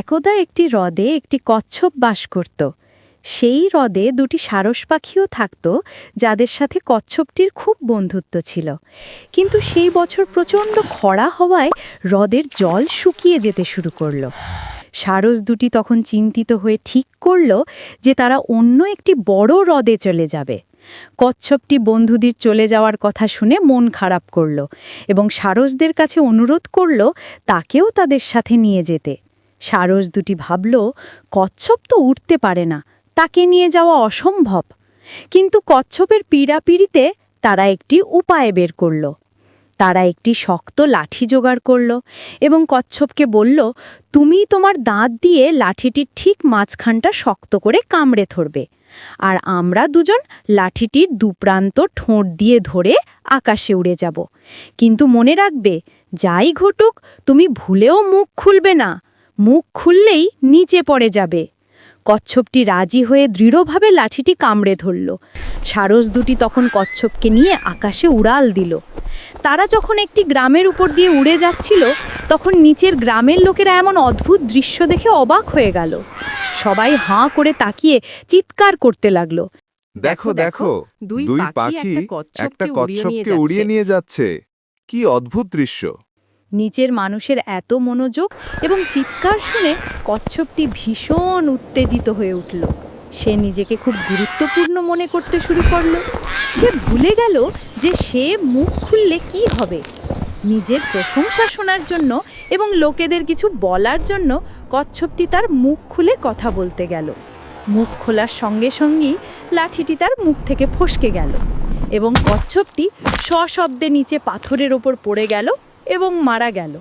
একদা একটি হ্রদে একটি কচ্ছপ বাস করত। সেই হ্রদে দুটি সারস পাখিও থাকত, যাদের সাথে কচ্ছপটির খুব বন্ধুত্ব ছিল। কিন্তু সেই বছর প্রচণ্ড খরা হওয়ায় হ্রদের জল শুকিয়ে যেতে শুরু করল। সারস দুটি তখন চিন্তিত হয়ে ঠিক করল যে তারা অন্য একটি বড় হ্রদে চলে যাবে। কচ্ছপটি বন্ধুদের চলে যাওয়ার কথা শুনে মন খারাপ করল এবং সারসদের কাছে অনুরোধ করল তাকেও তাদের সাথে নিয়ে যেতে। সারস দুটি ভাবল, কচ্ছপ তো উঠতে পারে না, তাকে নিয়ে যাওয়া অসম্ভব। কিন্তু কচ্ছপের পীড়াপিড়িতে তারা একটি উপায় বের করল। তারা একটি শক্ত লাঠি জোগাড় করল এবং কচ্ছপকে বলল, তুমি তোমার দাঁত দিয়ে লাঠিটির ঠিক মাঝখানটা শক্ত করে কামড়ে ধরবে, আর আমরা দুজন লাঠিটির দুপ্রান্ত ঠোঁট দিয়ে ধরে আকাশে উড়ে যাব। কিন্তু মনে রাখবে, যাই ঘটুক, তুমি ভুলেও মুখ খুলবে না। মুখ খুললেই নিচে পড়ে যাবে। কচ্ছপটি রাজি হয়ে দৃঢ়ভাবে লাঠিটি কামড়ে ধরল। সারস দুটি তখন কচ্ছপকে নিয়ে আকাশে উড়াল দিল। তারা যখন একটি গ্রামের উপর দিয়ে উড়ে যাচ্ছিল তখন নিচের গ্রামের লোকেরা এমন অদ্ভুত দৃশ্য দেখে অবাক হয়ে গেল। সবাই হাঁ করে তাকিয়ে চিৎকার করতে লাগল। দেখো দেখো দুই পাখি একটা কচ্ছপকে উড়িয়ে নিয়ে যাচ্ছে। কি অদ্ভুত দৃশ্য। নিচের মানুষের এত মনোযোগ এবং চিৎকার শুনে কচ্ছপটি ভীষণ উত্তেজিত হয়ে উঠল। সে নিজেকে খুব গুরুত্বপূর্ণ মনে করতে শুরু করল। সে ভুলে গেল যে সে মুখ খুললে কি হবে। নিজের প্রশংসা শোনার জন্য এবং লোকেদের কিছু বলার জন্য কচ্ছপটি তার মুখ খুলে কথা বলতে গেল। মুখ খোলার সঙ্গে সঙ্গেই লাঠিটি তার মুখ থেকে ফসকে গেল এবং কচ্ছপটি সশব্দে নিচে পাথরের ওপর পড়ে গেল এবং মারা গেল।